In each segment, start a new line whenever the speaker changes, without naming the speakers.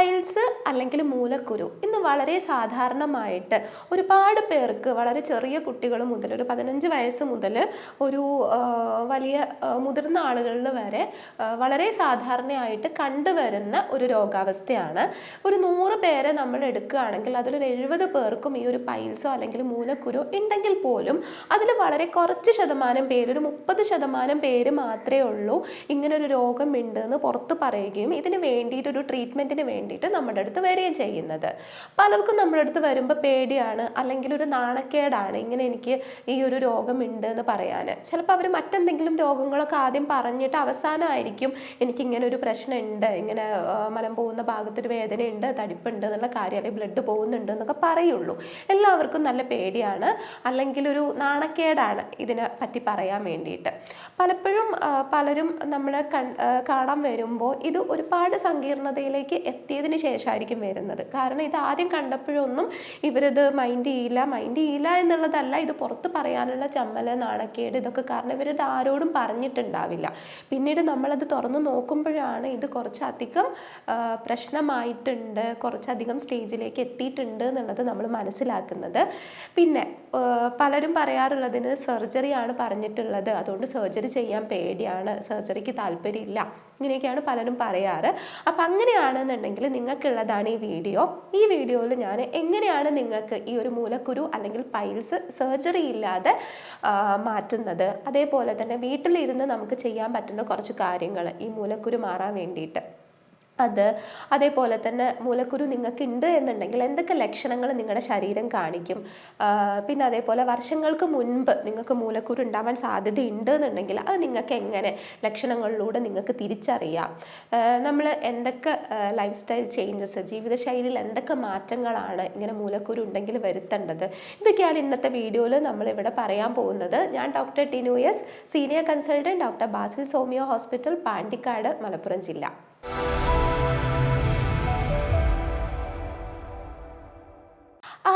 Piles അല്ലെങ്കിൽ മൂലക്കുരു ഇന്ന് വളരെ സാധാരണമായിട്ട് ഒരുപാട് പേർക്ക് വളരെ ചെറിയ കുട്ടികൾ മുതൽ ഒരു പതിനഞ്ച് വയസ്സ് മുതൽ ഒരു വലിയ മുതിർന്ന ആളുകളിൽ വരെ വളരെ സാധാരണയായിട്ട് കണ്ടുവരുന്ന ഒരു രോഗാവസ്ഥയാണ്. ഒരു നൂറ് പേരെ നമ്മൾ എടുക്കുകയാണെങ്കിൽ അതിലൊരു എഴുപത് പേർക്കും ഈ ഒരു പൈൽസോ അല്ലെങ്കിൽ മൂലക്കുരു ഉണ്ടെങ്കിൽ പോലും അതിൽ വളരെ കുറച്ച് ശതമാനം പേര് ഒരു മുപ്പത് ശതമാനം പേര് മാത്രമേ ഉള്ളൂ ഇങ്ങനൊരു രോഗം ഉണ്ട് എന്ന് പുറത്ത് പറയുകയും ഇതിന് വേണ്ടിയിട്ടൊരു ട്രീറ്റ്മെന്റിന് ട്രീറ്റ്മെന്റിന് വേണ്ടിയിട്ട് നമ്മുടെ അടുത്ത് വരികയും ചെയ്യുന്നത്. പലർക്കും നമ്മുടെ അടുത്ത് വരുമ്പോൾ പേടിയാണ് അല്ലെങ്കിൽ ഒരു നാണക്കേടാണ് ഇങ്ങനെ എനിക്ക് ഈ ഒരു രോഗമുണ്ട് എന്ന് പറയാൻ ചിലപ്പോൾ അവർ മറ്റെന്തെങ്കിലും രോഗങ്ങളൊക്കെ ആദ്യം പറഞ്ഞിട്ട് അവസാനമായിരിക്കും എനിക്ക് ഇങ്ങനെ ഒരു പ്രശ്നമുണ്ട് ഇങ്ങനെ മലം പോകുന്ന ഭാഗത്തൊരു വേദനയുണ്ട് തടിപ്പുണ്ട് എന്നുള്ള കാര്യം അല്ലെങ്കിൽ ബ്ലഡ് പോകുന്നുണ്ട് എന്നൊക്കെ പറയുള്ളൂ. എല്ലാവർക്കും നല്ല പേടിയാണ് അല്ലെങ്കിൽ ഒരു നാണക്കേടാണ് ഇതിനെ പറ്റി പറയാൻ വേണ്ടിയിട്ട്. പലപ്പോഴും പലരും നമ്മളെ കാണാൻ വരുമ്പോൾ ഇത് ഒരുപാട് സങ്കീർണതയിലേക്ക് എത്തിയതിന് ശേഷമായിരിക്കും വരുന്നത്. കാരണം ഇത് ആദ്യം കണ്ടപ്പോഴൊന്നും ഇവരിത് മൈൻഡ് ചെയ്യില്ല. മൈൻഡ് ചെയ്യില്ല എന്നുള്ളതല്ല ഇത് പുറത്ത് പറയാനുള്ള ചമ്മല നാണക്കേട് ഇതൊക്കെ കാരണം ഇവരിത് ആരോടും പറഞ്ഞിട്ടുണ്ടാവില്ല. പിന്നീട് നമ്മളത് തുറന്ന് നോക്കുമ്പോഴാണ് ഇത് കുറച്ചധികം പ്രശ്നമായിട്ടുണ്ട് കുറച്ചധികം സ്റ്റേജിലേക്ക് എത്തിയിട്ടുണ്ട് എന്നുള്ളത് നമ്മൾ മനസ്സിലാക്കുന്നത്. പിന്നെ പലരും പറയാറുള്ളതിന് സർജറിയാണ് പറഞ്ഞിട്ടുള്ളത്. അതുകൊണ്ട് സർജറി ചെയ്യാൻ പേടിയാണ്. സർജറിക്ക് താല്പര്യമില്ല. ഇങ്ങനെയൊക്കെയാണ് പലരും പറയാറ്. അപ്പം അങ്ങനെയാണെന്നുണ്ടെങ്കിൽ നിങ്ങൾക്കുള്ളതാണ് ഈ വീഡിയോ. ഈ വീഡിയോയിൽ ഞാൻ എങ്ങനെയാണ് നിങ്ങൾക്ക് ഈ ഒരു മൂലക്കുരു അല്ലെങ്കിൽ പൈൽസ് സർജറി ഇല്ലാതെ മാറ്റുന്നത്? അതേപോലെ തന്നെ വീട്ടിലിരുന്ന് നമുക്ക് ചെയ്യാൻ പറ്റുന്ന കുറച്ച് കാര്യങ്ങൾ ഈ മൂലക്കുരു മാറാൻ വേണ്ടിയിട്ട്. അത്. അതേപോലെ തന്നെ മൂലക്കുരു നിങ്ങൾക്ക് ഉണ്ട് എന്നുണ്ടെങ്കിൽ എന്തൊക്കെ ലക്ഷണങ്ങൾ നിങ്ങളുടെ ശരീരം കാണിക്കും? പിന്നെ അതേപോലെ വർഷങ്ങൾക്ക് മുൻപ് നിങ്ങൾക്ക് മൂലക്കുരു ഉണ്ടാവാൻ സാധ്യതയുണ്ട് എന്നുണ്ടെങ്കിൽ അത് നിങ്ങൾക്ക് എങ്ങനെ ലക്ഷണങ്ങളിലൂടെ നിങ്ങൾക്ക് തിരിച്ചറിയാം. നമ്മൾ എന്തൊക്കെ ലൈഫ് സ്റ്റൈൽ ചേഞ്ചസ് ജീവിതശൈലിയിൽ എന്തൊക്കെ മാറ്റങ്ങളാണ് ഇങ്ങനെ മൂലക്കുരു ഉണ്ടെങ്കിൽ വരുത്തേണ്ടത്? ഇതൊക്കെയാണ് ഇന്നത്തെ വീഡിയോയിൽ നമ്മളിവിടെ പറയാൻ പോകുന്നത്. ഞാൻ doctor Tinu S senior consultant doctor Basil homoeo hospital Pandikkad Malappuram ജില്ല.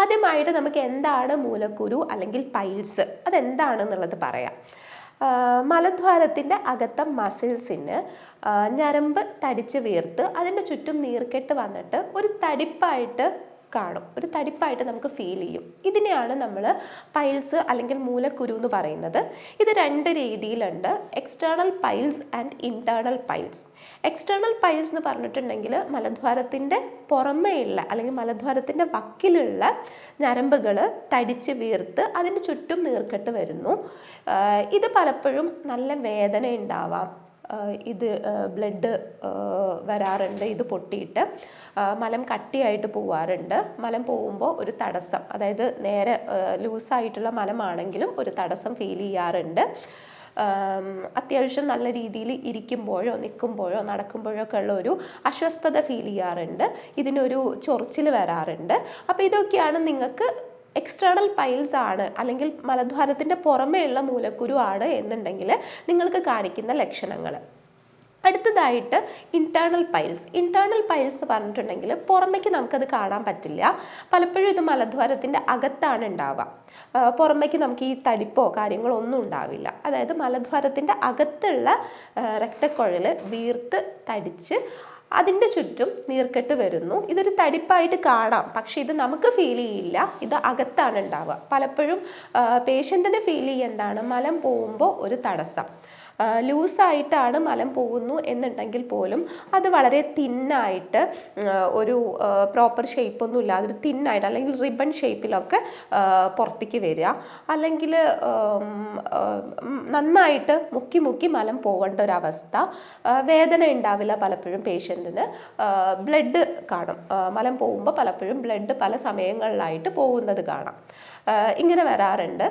ആദ്യമായിട്ട് നമുക്ക് എന്താണ് മൂലക്കുരു അല്ലെങ്കിൽ പൈൽസ്? അതെന്താണെന്നുള്ളത് പറയാം. മലദ്വാരത്തിന്റെ അകത്ത മസിൽസിന് ഞരമ്പ് തടിച്ച് വീർത്ത് അതിന്റെ ചുറ്റും നീർക്കെട്ട് വന്നിട്ട് ഒരു തടിപ്പായിട്ട് കാണും. ഒരു തടിപ്പായിട്ട് നമുക്ക് ഫീൽ ചെയ്യും. ഇതിനെയാണ് നമ്മൾ പൈൽസ് അല്ലെങ്കിൽ മൂലക്കുരു എന്ന് പറയുന്നത്. ഇത് രണ്ട് രീതിയിലുണ്ട്. External piles and internal piles external piles എന്ന് പറഞ്ഞിട്ടുണ്ടെങ്കിൽ മലദ്വാരത്തിന്റെ പുറമേയുള്ള അല്ലെങ്കിൽ മലദ്വാരത്തിന്റെ വക്കിലുള്ള ഞരമ്പുകൾ തടിച്ച് വീർത്ത് അതിന് ചുറ്റും നീർക്കെട്ട് വരുന്നു. ഇത് പലപ്പോഴും നല്ല വേദന ഉണ്ടാവാം ഇത് ബ്ലഡ് വരാറുണ്ട്. ഇത് പൊട്ടിയിട്ട് മലം കട്ടിയായിട്ട് പോവാറുണ്ട്. മലം പോകുമ്പോൾ ഒരു തടസ്സം അതായത് നേരെ ലൂസായിട്ടുള്ള മലമാണെങ്കിലും ഒരു തടസ്സം ഫീൽ ചെയ്യാറുണ്ട്. അത്യാവശ്യം നല്ല രീതിയിൽ ഇരിക്കുമ്പോഴോ നിൽക്കുമ്പോഴോ നടക്കുമ്പോഴോ ഒക്കെ ഉള്ള ഒരു അസ്വസ്ഥത ഫീൽ ചെയ്യാറുണ്ട്. ഇതിനൊരു ചൊറിച്ചിൽ വരാറുണ്ട്. അപ്പോൾ ഇതൊക്കെയാണ് നിങ്ങൾക്ക് എക്സ്റ്റേണൽ പൈൽസ് ആണ് അല്ലെങ്കിൽ മലദ്വാരത്തിന്റെ പുറമേയുള്ള മൂലക്കുരു ആണ് എന്നുണ്ടെങ്കിൽ നിങ്ങൾക്ക് കാണിക്കുന്ന ലക്ഷണങ്ങൾ. അടുത്തതായിട്ട് ഇന്റേർണൽ പൈൽസ് ഇന്റേർണൽ പൈൽസ് പറഞ്ഞിട്ടുണ്ടെങ്കിൽ പുറമേക്ക് നമുക്കത് കാണാൻ പറ്റില്ല. പലപ്പോഴും ഇത് മലദ്വാരത്തിന്റെ അകത്താണ് ഉണ്ടാവുക. പുറമേക്ക് നമുക്ക് ഈ തടിപ്പോ കാര്യങ്ങളോ ഒന്നും ഉണ്ടാവില്ല. അതായത് മലദ്വാരത്തിന്റെ അകത്തുള്ള രക്തക്കുഴൽ വീർത്ത് തടിച്ച് അതിന്റെ ചുറ്റും നീർക്കെട്ട് വരുന്നു. ഇതൊരു തടിപ്പായിട്ട് കാണാം. പക്ഷെ ഇത് നമുക്ക് ഫീൽ ചെയ്യില്ല. ഇത് അകത്താണ് ഉണ്ടാവുക. പലപ്പോഴും പേഷ്യന്റിന് ഫീൽ എന്താണ് മലം പോകുമ്പോൾ ഒരു തടസ്സം. ലൂസായിട്ടാണ് മലം പോകുന്നു എന്നുണ്ടെങ്കിൽ പോലും അത് വളരെ തിന്നായിട്ട് ഒരു പ്രോപ്പർ ഷേപ്പൊന്നും ഇല്ലാതെ ഒരു തിന്നായിട്ട് അല്ലെങ്കിൽ റിബൺ ഷേപ്പിലൊക്കെ പുറത്തേക്ക് വരിക. അല്ലെങ്കിൽ നന്നായിട്ട് മുക്കി മുക്കി മലം പോകേണ്ട ഒരവസ്ഥ വേദന ഉണ്ടാവില്ല പലപ്പോഴും പേഷ്യന്റിന് ബ്ലഡ് കാണും. മലം പോകുമ്പോൾ പലപ്പോഴും ബ്ലഡ് പല സമയങ്ങളിലായിട്ട് പോകുന്നത് കാണാം. ഇങ്ങനെ വരാറുണ്ട്.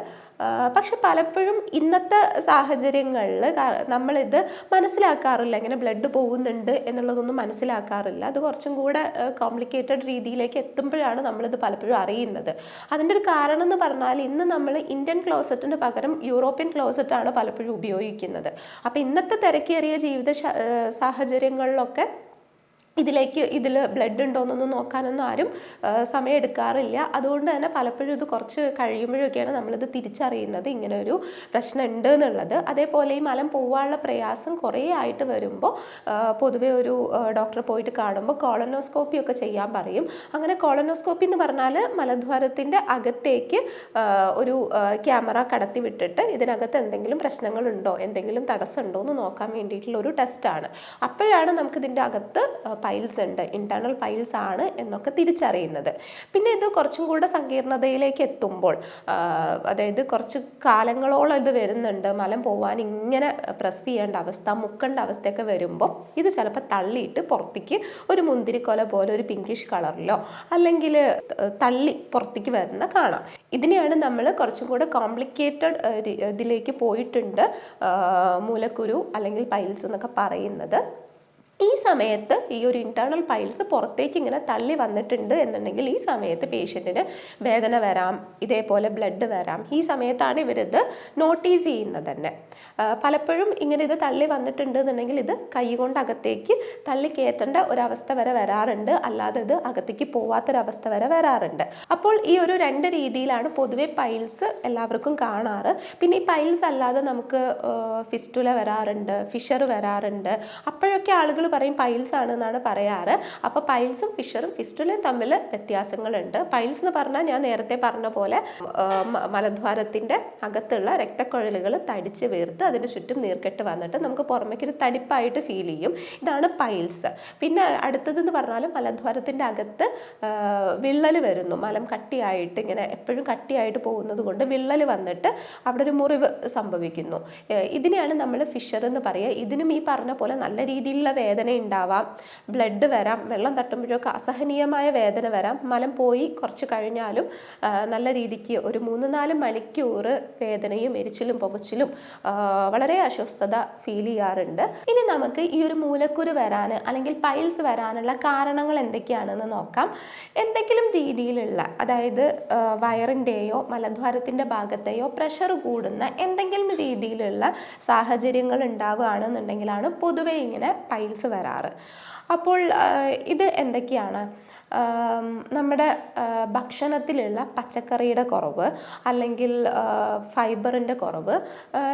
പക്ഷെ പലപ്പോഴും ഇന്നത്തെ സാഹചര്യങ്ങളിൽ നമ്മളിത് മനസ്സിലാക്കാറില്ല. ഇങ്ങനെ ബ്ലഡ് പോകുന്നുണ്ട് എന്നുള്ളതൊന്നും മനസ്സിലാക്കാറില്ല. അത് കുറച്ചും കൂടെ കോംപ്ലിക്കേറ്റഡ് രീതിയിലേക്ക് എത്തുമ്പോഴാണ് നമ്മളിത് പലപ്പോഴും അറിയുന്നത്. അതിന്റെ ഒരു കാരണം എന്ന് പറഞ്ഞാൽ ഇന്ന് നമ്മൾ ഇന്ത്യൻ ക്ലോസറ്റിന് പകരം യൂറോപ്യൻ ക്ലോസറ്റാണ് പലപ്പോഴും ഉപയോഗിക്കുന്നത്. അപ്പോൾ ഇന്നത്തെ തിരക്കേറിയ ജീവിത സാഹചര്യങ്ങളിലൊക്കെ ഇതിലേക്ക് ഇതിൽ ബ്ലഡ് ഉണ്ടോയെന്നൊന്നും നോക്കാനൊന്നും ആരും സമയം എടുക്കാറില്ല അതുകൊണ്ട് തന്നെ പലപ്പോഴും ഇത് കുറച്ച് കഴിയുമ്പോഴൊക്കെയാണ് നമ്മളിത് തിരിച്ചറിയുന്നത്. ഇങ്ങനെ ഒരു പ്രശ്നം ഉണ്ട് എന്നുള്ളത്. അതേപോലെ ഈ മലം പോവാനുള്ള പ്രയാസം കുറേ ആയിട്ട് വരുമ്പോൾ പൊതുവെ ഒരു ഡോക്ടറെ പോയിട്ട് കാണുമ്പോൾ കോളനോസ്കോപ്പി ഒക്കെ ചെയ്യാൻ പറയും. അങ്ങനെ കോളനോസ്കോപ്പി എന്ന് പറഞ്ഞാൽ മലദ്വാരത്തിന്റെ അകത്തേക്ക് ഒരു ക്യാമറ കടത്തി വിട്ടിട്ട് ഇതിനകത്ത് എന്തെങ്കിലും പ്രശ്നങ്ങളുണ്ടോ എന്തെങ്കിലും തടസ്സമുണ്ടോ എന്ന് നോക്കാൻ വേണ്ടിയിട്ടുള്ള ഒരു ടെസ്റ്റാണ്. അപ്പോഴാണ് നമുക്കിതിന്റെ അകത്ത് പൈൽസ് ഉണ്ട് ഇന്റേണൽ പൈൽസ് ആണ് എന്നൊക്കെ തിരിച്ചറിയുന്നത്. പിന്നെ ഇത് കുറച്ചും കൂടെ സങ്കീർണതയിലേക്ക് എത്തുമ്പോൾ അതായത് കുറച്ച് കാലങ്ങളോളം ഇത് വരുന്നുണ്ട് മലം പോവാൻ ഇങ്ങനെ പ്രസ് ചെയ്യേണ്ട അവസ്ഥ മുക്കേണ്ട അവസ്ഥയൊക്കെ വരുമ്പോൾ ഇത് ചിലപ്പോൾ തള്ളിയിട്ട് പുറത്തേക്ക് ഒരു മുന്തിരിക്കൊല പോലെ ഒരു പിങ്കിഷ് കളറിലോ അല്ലെങ്കിൽ തള്ളി പുറത്തേക്ക് വരുന്ന കാണാം. ഇതിനെയാണ് നമ്മൾ കുറച്ചും കൂടെ കോംപ്ലിക്കേറ്റഡ് ഇതിലേക്ക് പോയിട്ടുണ്ട് മൂലക്കുരു അല്ലെങ്കിൽ പൈൽസ് എന്നൊക്കെ പറയുന്നത്. ഈ സമയത്ത് ഈ ഒരു ഇന്റേർണൽ പൈൽസ് പുറത്തേക്ക് ഇങ്ങനെ തള്ളി വന്നിട്ടുണ്ട് എന്നുണ്ടെങ്കിൽ ഈ സമയത്ത് പേഷ്യന്റിന് വേദന വരാം ഇതേപോലെ ബ്ലഡ് വരാം. ഈ സമയത്താണ് ഇവരിത് നോട്ടീസ് ചെയ്യുന്നത് തന്നെ. പലപ്പോഴും ഇങ്ങനെ ഇത് തള്ളി വന്നിട്ടുണ്ട് എന്നുണ്ടെങ്കിൽ ഇത് കൈ കൊണ്ട് അകത്തേക്ക് തള്ളി കയറ്റേണ്ട ഒരവസ്ഥ വരെ വരാറുണ്ട്. അല്ലാതെ ഇത് അകത്തേക്ക് പോവാത്തൊരവസ്ഥ വരെ വരാറുണ്ട്. അപ്പോൾ ഈ ഒരു രണ്ട് രീതിയിലാണ് പൊതുവെ പൈൽസ് എല്ലാവർക്കും കാണാറ്. പിന്നെ ഈ പൈൽസ് അല്ലാതെ നമുക്ക് ഫിസ്റ്റുല വരാറുണ്ട് ഫിഷർ വരാറുണ്ട്. അപ്പോഴൊക്കെ ആളുകൾ പറയും പൈൽസ് ആണ് എന്നാണ് പറയാറ് അപ്പോൾ പൈൽസും ഫിഷറും ഫിസ്റ്റുലയും തമ്മിൽ വ്യത്യാസങ്ങളുണ്ട്. പൈൽസ് എന്ന് പറഞ്ഞാൽ ഞാൻ നേരത്തെ പറഞ്ഞ പോലെ മലദ്വാരത്തിന്റെ അകത്തുള്ള രക്തക്കുഴലുകൾ തടിച്ച് വീർത്ത് അതിന് ചുറ്റും നീർക്കെട്ട് വന്നിട്ട് നമുക്ക് പുറമേക്കൊരു തടിപ്പായിട്ട് ഫീൽ ചെയ്യും. ഇതാണ് പൈൽസ് പിന്നെ അടുത്തതെന്ന് പറഞ്ഞാൽ മലദ്വാരത്തിന്റെ അകത്ത് വിള്ളൽ വരുന്നു. മലം കട്ടിയായിട്ട് ഇങ്ങനെ എപ്പോഴും കട്ടിയായിട്ട് പോകുന്നത് കൊണ്ട് വിള്ളൽ വന്നിട്ട് അവിടെ ഒരു മുറിവ് സംഭവിക്കുന്നു. ഇതിനെയാണ് നമ്മൾ ഫിഷർ എന്ന് പറയുക. ഇതിനും ഈ പറഞ്ഞ പോലെ നല്ല രീതിയിലുള്ള വേദന ഉണ്ടാവാം ബ്ലഡ് വരാം വെള്ളം തട്ടുമ്പോഴൊക്കെ അസഹനീയമായ വേദന വരാം മലം പോയി കുറച്ച് കഴിഞ്ഞാലും നല്ല രീതിക്ക് ഒരു മൂന്ന് നാല് മണിക്കൂർ വേദനയും എരിച്ചിലും പുകച്ചിലും വളരെ അസ്വസ്ഥത ഫീൽ ചെയ്യാറുണ്ട്. ഇനി നമുക്ക് ഈ ഒരു മൂലക്കുരു വരാൻ അല്ലെങ്കിൽ പൈൽസ് വരാനുള്ള കാരണങ്ങൾ എന്തൊക്കെയാണെന്ന് നോക്കാം. എന്തെങ്കിലും രീതിയിലുള്ള അതായത് വയറിന്റെയോ മലദ്വാരത്തിന്റെ ഭാഗത്തെയോ പ്രഷർ കൂടുന്ന എന്തെങ്കിലും രീതിയിലുള്ള സാഹചര്യങ്ങൾ ഉണ്ടാവുകയാണെന്നുണ്ടെങ്കിലാണ് പൊതുവെ ഇങ്ങനെ പൈൽസ് വരാറ്. അപ്പോൾ ഇത് എന്തൊക്കെയാണ്? നമ്മുടെ ഭക്ഷണത്തിലുള്ള പച്ചക്കറിയുടെ കുറവ് അല്ലെങ്കിൽ ഫൈബറിന്റെ കുറവ്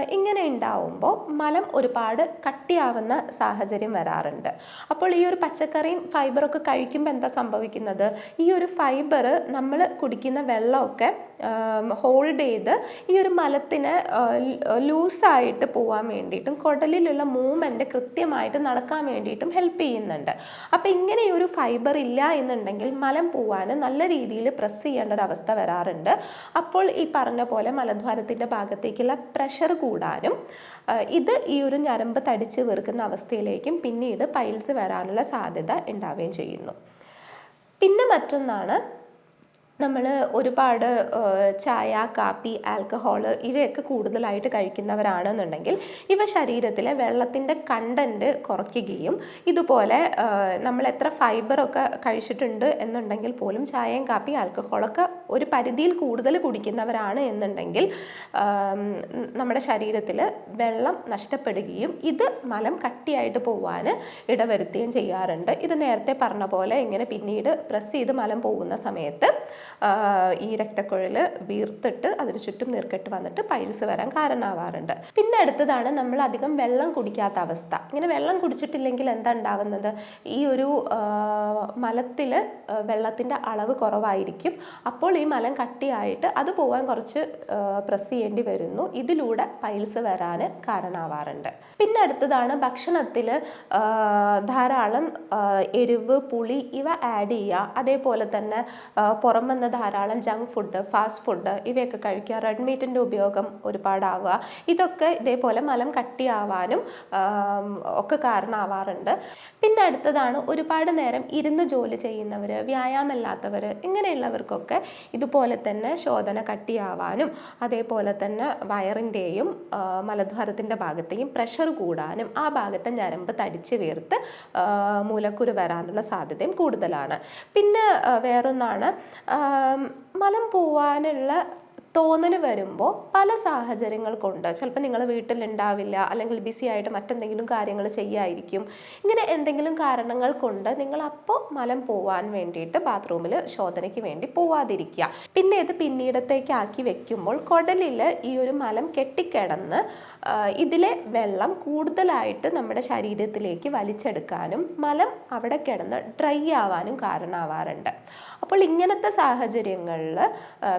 ഇങ്ങനെ ഉണ്ടാവുമ്പോൾ മലം ഒരുപാട് കട്ടിയാവുന്ന സാഹചര്യം വരാറുണ്ട്. അപ്പോൾ ഈ ഒരു പച്ചക്കറിയും ഫൈബറൊക്കെ കഴിക്കുമ്പോൾ എന്താ സംഭവിക്കുന്നത്? ഈ ഒരു ഫൈബർ നമ്മൾ കുടിക്കുന്ന വെള്ളമൊക്കെ ഹോൾഡ് ചെയ്ത് ഈ ഒരു മലത്തിന് ലൂസായിട്ട് പോകാൻ വേണ്ടിയിട്ടും കുടലിലുള്ള മൂവ്മെന്റ് കൃത്യമായിട്ട് നടക്കാൻ വേണ്ടിയിട്ടും ഹെൽപ്പ് ചെയ്യുന്നുണ്ട്. അപ്പോൾ ഇങ്ങനെ ഒരു ഫൈബർ ഇല്ല എന്നുണ്ടെങ്കിൽ മലം പോവാൻ നല്ല രീതിയിൽ പ്രസ് ചെയ്യേണ്ട ഒരു അവസ്ഥ വരാറുണ്ട്. അപ്പോൾ ഈ പറഞ്ഞ പോലെ മലദ്വാരത്തിന്റെ ഭാഗത്തേക്കുള്ള പ്രഷർ കൂടാനും ഇത് ഈ ഒരു ഞരമ്പ് തടിച്ച് വീർക്കുന്ന അവസ്ഥയിലേക്കും പിന്നീട് പൈൽസ് വരാനുള്ള സാധ്യത ഉണ്ടാവുകയും ചെയ്യുന്നു. പിന്നെ മറ്റൊന്നാണ് നമ്മൾ ഒരുപാട് ചായ കാപ്പി ആൽക്കഹോൾ ഇവയൊക്കെ കൂടുതലായിട്ട് കഴിക്കുന്നവരാണെന്നുണ്ടെങ്കിൽ ഇവ ശരീരത്തിലെ വെള്ളത്തിന്റെ കണ്ടന്റ് കുറയ്ക്കുകയും ഇതുപോലെ നമ്മൾ എത്ര ഫൈബറൊക്കെ കഴിച്ചിട്ടുണ്ട് എന്നുണ്ടെങ്കിൽ പോലും ചായയും കാപ്പി ആൽക്കഹോളൊക്കെ ഒരു പരിധിയിൽ കൂടുതൽ കുടിക്കുന്നവരാണ് എന്നുണ്ടെങ്കിൽ നമ്മുടെ ശരീരത്തിൽ വെള്ളം നഷ്ടപ്പെടുകയും ഇത് മലം കട്ടിയായിട്ട് പോവാൻ ഇടവരുത്തുകയും ചെയ്യാറുണ്ട്. ഇത് നേരത്തെ പറഞ്ഞ പോലെ ഇങ്ങനെ പിന്നീട് പ്രസ് ചെയ്ത് മലം പോകുന്ന സമയത്ത് ഈ രക്തക്കുഴൽ വീർത്തിട്ട് അതിന് ചുറ്റും നീർക്കെട്ട് വന്നിട്ട് പൈൽസ് വരാൻ കാരണമാവാറുണ്ട്. പിന്നെ അടുത്തതാണ് നമ്മൾ അധികം വെള്ളം കുടിക്കാത്ത അവസ്ഥ. ഇങ്ങനെ വെള്ളം കുടിച്ചിട്ടില്ലെങ്കിൽ എന്താ ഉണ്ടാവുന്നത്? ഈ ഒരു മലത്തിൽ വെള്ളത്തിന്റെ അളവ് കുറവായിരിക്കും. അപ്പോൾ ഈ മലം കട്ടിയായിട്ട് അത് പോകാൻ കുറച്ച് പ്രസ് ചെയ്യേണ്ടി വരുന്നു. ഇതിലൂടെ പൈൽസ് വരാൻ കാരണമാവാറുണ്ട്. പിന്നെ അടുത്തതാണ് ഭക്ഷണത്തിൽ ധാരാളം എരിവ് പുളി ഇവ ആഡ് ചെയ്യുക. അതേപോലെ തന്നെ ആ, പുറമെന്ന് ധാരാളം ജങ്ക് ഫുഡ് ഫാസ്റ്റ് ഫുഡ് ഇവയൊക്കെ കഴിക്കുക റെഡ് മീറ്റിന്റെ ഉപയോഗം ഒരുപാടാവുക. ഇതൊക്കെ ഇതേപോലെ മലം കട്ടിയാവാനും ഒക്കെ കാരണമാവാറുണ്ട്. പിന്നെ അടുത്തതാണ് ഒരുപാട് നേരം ഇരുന്ന് ജോലി ചെയ്യുന്നവർ വ്യായാമമില്ലാത്തവർ ഇങ്ങനെയുള്ളവർക്കൊക്കെ ഇതുപോലെ തന്നെ ശോധന കട്ടിയാവാനും അതേപോലെ തന്നെ വയറിന്റെയും മലദ്വാരത്തിന്റെ ഭാഗത്തെയും പ്രഷർ കൂടാനും ആ ഭാഗത്തെ ഞരമ്പ് തടിച്ച് വീർത്ത് മൂലക്കുരു വരാനുള്ള സാധ്യതയും കൂടുതലാണ്. പിന്നെ വേറൊന്നാണ് മലം പോവാനുള്ള തോന്നൽ വരുമ്പോൾ പല സാഹചര്യങ്ങൾ കൊണ്ട് ചിലപ്പോൾ നിങ്ങൾ വീട്ടിലുണ്ടാവില്ല അല്ലെങ്കിൽ ബിസി ആയിട്ട് മറ്റെന്തെങ്കിലും കാര്യങ്ങൾ ചെയ്യായിരിക്കും. ഇങ്ങനെ എന്തെങ്കിലും കാരണങ്ങൾ കൊണ്ട് നിങ്ങൾ അപ്പോൾ മലം പോവാൻ വേണ്ടിയിട്ട് ബാത്റൂമിൽ ശോധനയ്ക്ക് വേണ്ടി പോവാതിരിക്കുക. പിന്നെ ഇത് പിന്നീടത്തേക്ക് ആക്കി വെക്കുമ്പോൾ കുടലിൽ ഈ ഒരു മലം കെട്ടിക്കിടന്ന് ഇതിലെ വെള്ളം കൂടുതലായിട്ട് നമ്മുടെ ശരീരത്തിലേക്ക് വലിച്ചെടുക്കാനും മലം അവിടെ കിടന്ന് ഡ്രൈ ആവാനും കാരണമാവാറുണ്ട്. അപ്പോൾ ഇങ്ങനത്തെ സാഹചര്യങ്ങളിൽ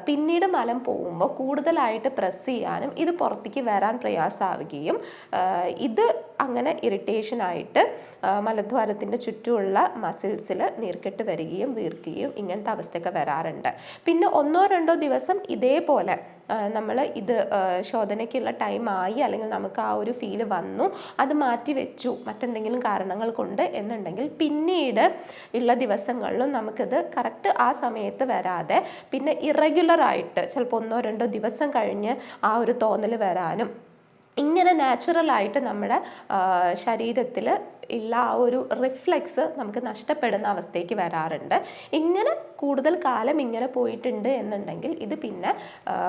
പിന്നീട് മലം പോകുമ്പോൾ കൂടുതലായിട്ട് പ്രസ് ചെയ്യാനും ഇത് പുറത്തേക്ക് വരാൻ പ്രയാസമാവുകയും ഇത് അങ്ങനെ ഇറിറ്റേഷനായിട്ട് മലദ്വാരത്തിന്റെ ചുറ്റുമുള്ള മസിൽസിൽ നീർക്കെട്ട് വരികയും വീർക്കുകയും ഇങ്ങനത്തെ അവസ്ഥയൊക്കെ വരാറുണ്ട്. പിന്നെ ഒന്നോ രണ്ടോ ദിവസം ഇതേപോലെ നമ്മൾ ഇത് ശോധനയ്ക്കുള്ള ടൈം ആയി അല്ലെങ്കിൽ നമുക്ക് ആ ഒരു ഫീൽ വന്നു അത് മാറ്റി വെച്ചു മറ്റെന്തെങ്കിലും കാരണങ്ങൾ കൊണ്ട് എന്നുണ്ടെങ്കിൽ പിന്നീട് ഉള്ള ദിവസങ്ങളിലും നമുക്കിത് കറക്റ്റ് ആ സമയത്ത് വരാതെ പിന്നെ ഇറഗുലറായിട്ട് ചിലപ്പോൾ ഒന്നോ രണ്ടോ ദിവസം കഴിഞ്ഞ് ആ ഒരു തോന്നൽ വരാനും ഇങ്ങനെ നാച്ചുറലായിട്ട് നമ്മുടെ ശരീരത്തിൽ ഉള്ള ആ ഒരു റിഫ്ലെക്സ് നമുക്ക് നഷ്ടപ്പെടുന്ന അവസ്ഥയ്ക്ക് വരാറുണ്ട്. ഇങ്ങനെ കൂടുതൽ കാലം ഇങ്ങനെ പോയിട്ടുണ്ട് എന്നുണ്ടെങ്കിൽ ഇത് പിന്നെ